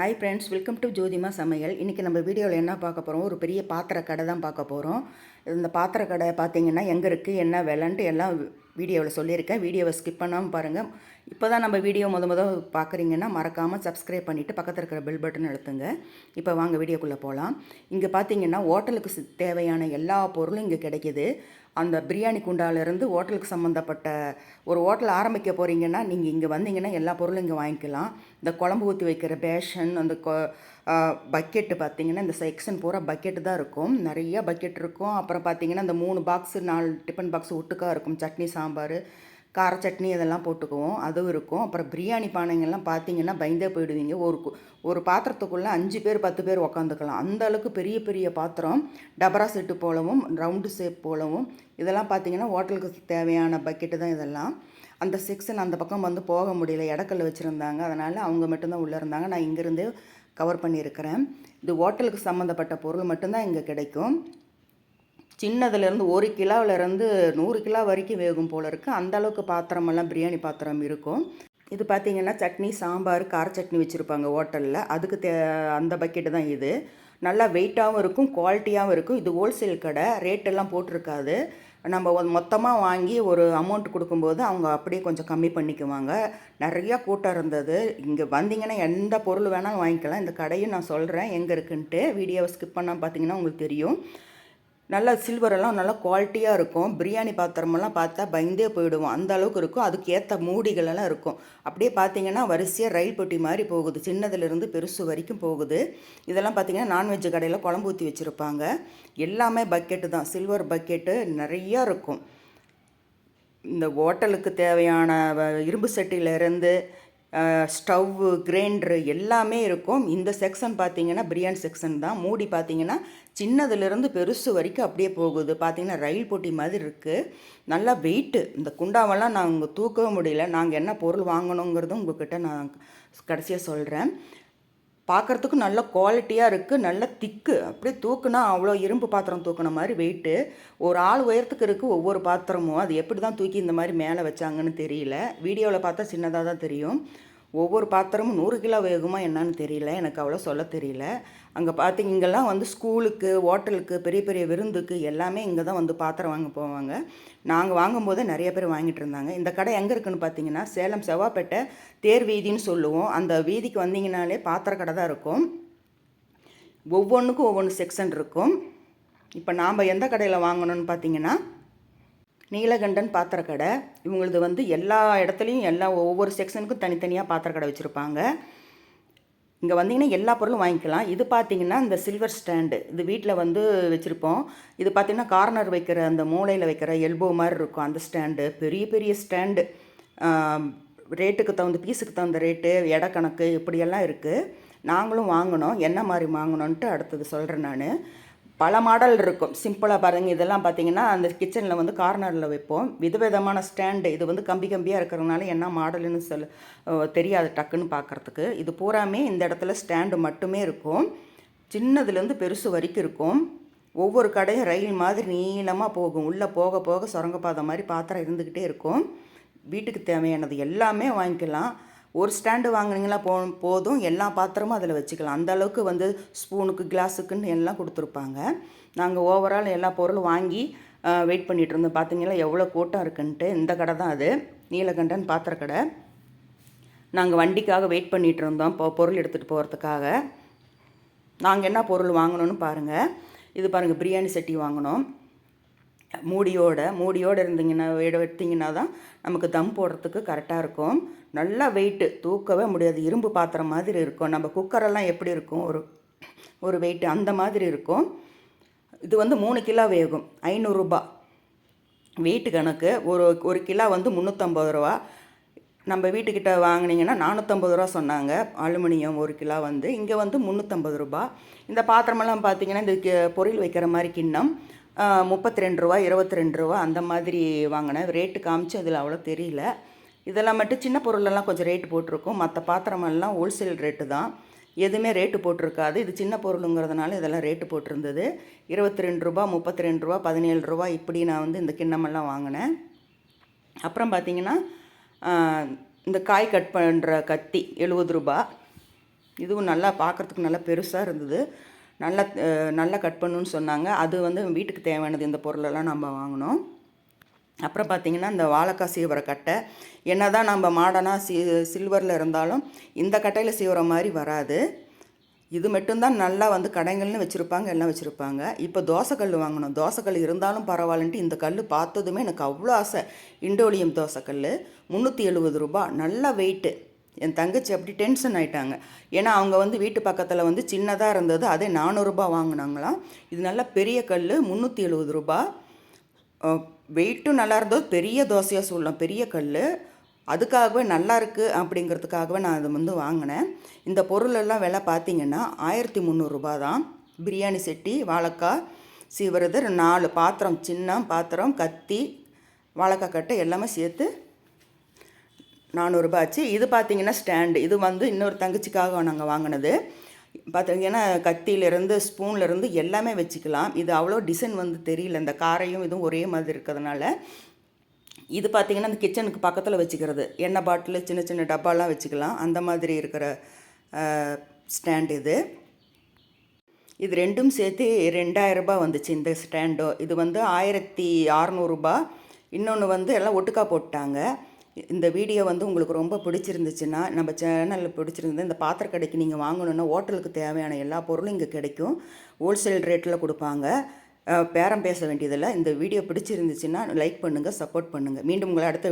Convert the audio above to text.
Hi friends welcome to Jothima சமையல் இன்றைக்கி நம்ம வீடியோவில் என்ன பார்க்க போகிறோம் ஒரு பெரிய பாத்திர கடை தான் பார்க்க போகிறோம் இந்த பாத்திர கடை பார்த்தீங்கன்னா எங்கே இருக்குது என்ன விலைன்ட்டு எல்லாம் வீடியோவில் சொல்லியிருக்கேன். வீடியோவை ஸ்கிப் பண்ணாமல் பாருங்கள் இப்போ தான் நம்ம வீடியோ முத முத பார்க்குறீங்கன்னா மறக்காமல் சப்ஸ்கிரைப் பண்ணிவிட்டு பக்கத்தில் இருக்கிற பெல் பட்டன் அழுத்துங்க. இப்போ வாங்க வீடியோக்குள்ளே போகலாம் இங்கே பார்த்தீங்கன்னா ஹோட்டலுக்கு தேவையான எல்லா பொருளும் இங்கே கிடைக்கிது. அந்த பிரியாணி குண்டாலேருந்து ஹோட்டலுக்கு சம்மந்தப்பட்ட ஒரு ஹோட்டல் ஆரம்பிக்க போகிறீங்கன்னா நீங்கள் இங்கே வந்தீங்கன்னா எல்லா பொருளும் இங்கே வாங்கிக்கலாம். இந்த குழம்பு ஊற்றி வைக்கிற பேஷன் அந்த பக்கெட்டு பார்த்தீங்கன்னா இந்த செக்ஷன் பூரா பக்கெட்டு தான் இருக்கும். நிறைய பக்கெட் இருக்கும். அப்புறம் பார்த்தீங்கன்னா இந்த மூணு பாக்ஸு நாலு டிஃபன் பாக்ஸ் ஒட்டுக்காக இருக்கும். சட்னி சாம்பார் கார சட்னி இதெல்லாம் போட்டுக்குவோம். அதுவும் இருக்கும். அப்புறம் பிரியாணி பானைங்கள்லாம் பார்த்தீங்கன்னா பயந்தே போயிடுவீங்க. ஒரு ஒரு பாத்திரத்துக்குள்ளே அஞ்சு பேர் பத்து பேர் உக்காந்துக்கலாம். அந்த அளவுக்கு பெரிய பெரிய பாத்திரம். டபரா செட்டு போலவும் ரவுண்டு ஷேப் போலவும். இதெல்லாம் பார்த்தீங்கன்னா ஹோட்டலுக்கு தேவையான பக்கெட்டு தான் இதெல்லாம். அந்த செக்ஷன் அந்த பக்கம் வந்து போக முடியல. இடக்கல் வச்சுருந்தாங்க. அதனால் அவங்க மட்டும்தான் உள்ளே இருந்தாங்க. நான் இங்கேருந்தே கவர் பண்ணியிருக்கிறேன். இது ஹோட்டலுக்கு சம்மந்தப்பட்ட பொருள் மட்டும்தான் இங்கே கிடைக்கும். சின்னதுலேருந்து ஒரு கிலோவிலேருந்து நூறு கிலோ வரைக்கும் வேகும் போல் இருக்குது அந்தளவுக்கு பாத்திரமெல்லாம் பிரியாணி பாத்திரம் இருக்கும். இது பார்த்தீங்கன்னா சட்னி சாம்பார் கார சட்னி வச்சுருப்பாங்க ஹோட்டலில். அதுக்கு தே அந்த பக்கெட்டு தான் இது. நல்லா வெயிட்டாகவும் இருக்கும் குவாலிட்டியாகவும் இருக்கும். இது ஹோல்சேல் கடை ரேட்டெல்லாம் போட்டிருக்காது. நம்ம மொத்தமாக வாங்கி ஒரு அமௌண்ட் கொடுக்கும்போது அவங்க அப்படியே கொஞ்சம் கம்மி பண்ணிக்குவாங்க. நிறையா கூட்டம் இருந்தது. இங்கே வந்தீங்கன்னா எந்த பொருள் வேணாலும் வாங்கிக்கலாம். இந்த கடையும் நான் சொல்கிறேன் எங்கே இருக்குன்ட்டு. வீடியோவை ஸ்கிப் பண்ணால் பார்த்தீங்கன்னா உங்களுக்கு தெரியும். நல்லா சில்வரெல்லாம் நல்லா குவாலிட்டியாக இருக்கும். பிரியாணி பாத்திரமெல்லாம் பார்த்தா பயந்தே போயிடுவோம். அந்த அளவுக்கு இருக்கும். அதுக்கு ஏற்ற மூடிகளெல்லாம் இருக்கும். அப்படியே பார்த்தீங்கன்னா வரிசையாக ரயில் பெட்டி மாதிரி போகுது. சின்னதுலேருந்து பெருசு வரைக்கும் போகுது. இதெல்லாம் பார்த்தீங்கன்னா நான்வெஜ் கடையில் குழம்பு ஊற்றி வச்சுருப்பாங்க. எல்லாமே பக்கெட்டு தான். சில்வர் பக்கெட்டு நிறையா இருக்கும். இந்த ஹோட்டலுக்கு தேவையான வ- இரும்பு சட்டியிலேருந்து ஸ்டவ்வு கிரைண்டரு எல்லாமே இருக்கும். இந்த செக்ஷன் பார்த்தீங்கன்னா பிரியாணி செக்ஷன் தான். மூடி பார்த்தீங்கன்னா சின்னதுலேருந்து பெருசு வரைக்கும் அப்படியே போகுது. பார்த்திங்கன்னா ரயில் போட்டி மாதிரி இருக்குது நல்லா வெயிட்டு. இந்த குண்டாவெல்லாம் நாங்கள் தூக்கவும் முடியல. நாங்கள் என்ன பொருள் வாங்கணுங்கிறதும் உங்ககிட்ட நான் கடைசியாக சொல்கிறேன் பார்க்குறதுக்கு நல்ல குவாலிட்டியாக இருக்குது நல்ல திக்கு. அப்படியே தூக்குனா அவ்வளோ இரும்பு பாத்திரம் தூக்குன மாதிரி வெயிட்டு. ஒரு ஆள் உயரத்துக்கு இருக்குது ஒவ்வொரு பாத்திரமும். அது எப்படி தான் தூக்கி இந்த மாதிரி மேலே வச்சாங்கன்னு தெரியல. வீடியோவில் பார்த்தா சின்னதாக தான் தெரியும். ஒவ்வொரு பாத்திரமும் நூறு கிலோ வேகுமா என்னன்னு தெரியல எனக்கு அவ்வளோ சொல்ல தெரியல. அங்கே பார்த்தீங்க இங்கெல்லாம் வந்து ஸ்கூலுக்கு ஹோட்டலுக்கு பெரிய பெரிய விருந்துக்கு எல்லாமே இங்கே தான் வந்து பாத்திரம் வாங்க போவாங்க. நாங்கள் வாங்கும்போதே நிறைய பேர் வாங்கிட்டு இருந்தாங்க. இந்த கடை எங்கே இருக்குன்னு பார்த்தீங்கன்னா சேலம் செவ்வாப்பேட்டை தேர் வீதின்னு சொல்லுவோம். அந்த வீதிக்கு வந்தீங்கனாலே பாத்திர கடை தான் இருக்கும். ஒவ்வொன்றுக்கும் ஒவ்வொன்று செக்ஷன் இருக்கும். இப்போ நாம் எந்த கடையில் வாங்கணும்னு பார்த்தீங்கன்னா நீலகண்டன் பாத்திர கடை இவங்களது வந்து எல்லா இடத்துலையும் எல்லா ஒவ்வொரு செக்ஷனுக்கும் தனித்தனியாக பாத்திர கடை வச்சுருப்பாங்க. இங்கே வந்தீங்கன்னா எல்லா பொருளும் வாங்கிக்கலாம். இது பார்த்தீங்கன்னா இந்த சில்வர் ஸ்டாண்டு இது வீட்டில் வந்து வச்சுருப்போம். இது பார்த்தீங்கன்னா கார்னர் வைக்கிற அந்த மூலையில் வைக்கிற எல்போ மாதிரி இருக்கும் அந்த ஸ்டாண்டு பெரிய பெரிய ஸ்டாண்டு ரேட்டுக்கு தகுந்த பீஸுக்கு தகுந்த ரேட்டு எடை கணக்கு இப்படியெல்லாம் இருக்குது நாங்களும் வாங்கினோம் என்ன மாதிரி வாங்கினோன்ட்டு அடுத்தது சொல்கிறேன் நான். பல மாடல் இருக்கும். சிம்பிளாக பாருங்கள் இதெல்லாம் பார்த்தீங்கன்னா அந்த கிச்சனில் வந்து கார்னரில் வைப்போம். விதவிதமான ஸ்டாண்டு இது வந்து கம்பி கம்பியாக இருக்கிறதுனால என்ன மாடல்னு சொல்ல தெரியாது டக்குன்னு பார்க்குறதுக்கு இது பூராமே இந்த இடத்துல ஸ்டாண்டு மட்டுமே இருக்கும். சின்னதுலேருந்து பெருசு வரைக்கும் இருக்கும். ஒவ்வொரு கடையும் ரயில் மாதிரி நீளமாக போகும். உள்ளே போக போக சுரங்கப்பாதை மாதிரி பாத்திரம் இருந்துக்கிட்டே இருக்கும். வீட்டுக்கு தேவையானது எல்லாமே வாங்கிக்கலாம். ஒரு ஸ்டாண்டு வாங்குனீங்களா போ போதும். எல்லா பாத்திரமும் அதில் வச்சுக்கலாம். அந்த அளவுக்கு வந்து ஸ்பூனுக்கு கிளாஸுக்குன்னு எல்லாம் கொடுத்துருப்பாங்க. நாங்கள் ஓவரால் எல்லா பொருளும் வாங்கி வெயிட் பண்ணிகிட்டு இருந்தோம். பார்த்தீங்களா எவ்வளோ கூட்டம் இருக்குன்ட்டு. இந்த கடை தான் அது. நீலகண்டன் பாத்திர கடை. நாங்கள் வண்டிக்காக வெயிட் பண்ணிகிட்டு இருந்தோம். பொ பொருள் எடுத்துகிட்டு போகிறதுக்காக நாங்கள் என்ன பொருள் வாங்கணும்னு பாருங்கள் இது பாருங்கள் பிரியாணி சட்டி வாங்கினோம். மூடியோட மூடியோடு இருந்தீங்கன்னா எடு- எடுத்தீங்கன்னா தான் நமக்கு தம் போடுறதுக்கு கரெக்டாக இருக்கும். நல்லா வெயிட்டு தூக்கவே முடியாது. இரும்பு பாத்திரம் மாதிரி இருக்கும். நம்ம குக்கரெல்லாம் எப்படி இருக்கும்? ஒரு ஒரு வெயிட்டு அந்த மாதிரி இருக்கும். இது வந்து மூணு கிலோ வேகும். ஐநூறுரூபா வெயிட்டு கணக்கு ஒரு ஒரு கிலோ வந்து முந்நூற்றம்பது ரூபா. நம்ம வீட்டுக்கிட்ட வாங்கினீங்கன்னா நானூற்றம்பது ரூபா சொன்னாங்க. அலுமினியம் ஒரு கிலோ வந்து இங்கே வந்து முந்நூற்றம்பது ரூபா. இந்த பாத்திரமெல்லாம் பார்த்தீங்கன்னா இந்த பொரியல் வைக்கிற மாதிரி கிண்ணம். முப்பத்தி ரெண்டு ரூபா இருபத்தி ரெண்டு ரூபா அந்த மாதிரி வாங்கினேன். ரேட்டு காமிச்சு அதில் அவ்வளோ தெரியல. இதெல்லாம் மட்டும் சின்ன பொருளெல்லாம் கொஞ்சம் ரேட்டு போட்டிருக்கும். மற்ற பாத்திரமெல்லாம் ஹோல்சேல் ரேட்டு தான். எதுவுமே ரேட்டு போட்டிருக்காது. இது சின்ன பொருளுங்கிறதுனால இதெல்லாம் ரேட்டு போட்டிருந்தது. இருபத்தி ரெண்டு ரூபா முப்பத்தி ரெண்டு ரூபா பதினேழு ரூபா இப்படி நான் வந்து இந்த கிண்ணமெல்லாம் வாங்கினேன். அப்புறம் பார்த்தீங்கன்னா இந்த காய் கட் பண்ணுற கத்தி எழுபது ரூபா. இதுவும் நல்லா பார்க்குறதுக்கு நல்லா பெருசாக இருந்தது. நல்லா நல்லா கட் பண்ணுன்னு சொன்னாங்க. அது வந்து வீட்டுக்கு தேவையானது இந்த பொருளெல்லாம் நம்ம வாங்கினோம். அப்புறம் பார்த்திங்கன்னா இந்த வாழைக்காய் சீவர கட்டை. என்ன தான் நம்ம மாடனாக சி சில்வரில் இருந்தாலும் இந்த கட்டையில் சீவுற மாதிரி வராது. இது மட்டும்தான் நல்லா வந்து கடைகள்னு வச்சுருப்பாங்க எல்லாம் வச்சுருப்பாங்க. இப்போ தோசைக்கல் வாங்கணும் தோசைக்கல் இருந்தாலும் பரவாயில்லன்ட்டு இந்த கல் பார்த்ததுமே எனக்கு அவ்வளோ ஆசை. இண்டோலியம் தோசைக்கல் முந்நூற்றி எழுபது ரூபா நல்ல வெயிட்டு என் தங்கச்சி அப்படி டென்ஷன் ஆயிட்டாங்க. ஏன்னா அவங்க வந்து வீட்டு பக்கத்தில் வந்து சின்னதாக இருந்தது. அதே நானூறுரூபா வாங்கினாங்களாம். இது நல்ல பெரிய கல் முந்நூற்றி எழுபது ரூபா. வெயிட்டும் நல்லா இருந்தது. பெரிய தோசையாக சொல்லலாம். பெரிய கல் அதுக்காகவே நல்லா இருக்குது அப்படிங்கிறதுக்காகவே நான் அதை வந்து வாங்கினேன். இந்த பொருளெல்லாம் விலை பார்த்தீங்கன்னா ஆயிரத்தி முந்நூறுரூபா தான். பிரியாணி செட்டி வாழைக்காய் சீவரது நாலு பாத்திரம் சின்ன பாத்திரம் கத்தி வாழைக்காய் கட்டை எல்லாமே சேர்த்து நானூறுரூபா ஆச்சு இது பார்த்தீங்கன்னா ஸ்டாண்டு. இது வந்து இன்னொரு தங்கச்சிக்காக நாங்கள் வாங்கினது. பார்த்தீங்கன்னா கத்தியிலேருந்து ஸ்பூன்லேருந்து எல்லாமே வச்சுக்கலாம். இது அவ்வளோ டிசைன் வந்து தெரியல. இந்த காரையும் இதுவும் ஒரே மாதிரி இருக்கிறதுனால. இது பார்த்திங்கன்னா அந்த கிச்சனுக்கு பக்கத்தில் வச்சுக்கிறது. எண்ணெய் பாட்டில் சின்ன சின்ன டப்பாலாம் வச்சுக்கலாம். அந்த மாதிரி இருக்கிற ஸ்டாண்ட் இது. இது ரெண்டும் சேர்த்து ரெண்டாயிரரூபா வந்துச்சு இந்த ஸ்டாண்டோ. இது வந்து ஆயிரத்தி அறநூறுபா. இன்னொன்று வந்து எல்லாம் ஒட்டுக்கா போட்டாங்க. இந்த வீடியோ வந்து உங்களுக்கு ரொம்ப பிடிச்சிருந்துச்சுன்னா நம்ம சேனலில் பிடிச்சிருந்து இந்த பாத்திர கடைக்கு நீங்கள் வாங்கணுன்னா ஹோட்டலுக்கு தேவையான எல்லா பொருளும் இங்கே கிடைக்கும். ஹோல்சேல் ரேட்டில் கொடுப்பாங்க. பேரம் பேச வேண்டியதில்லை. இந்த வீடியோ பிடிச்சிருந்துச்சுன்னா லைக் பண்ணுங்கள் சப்போர்ட் பண்ணுங்கள் மீண்டும் உங்களை அடுத்த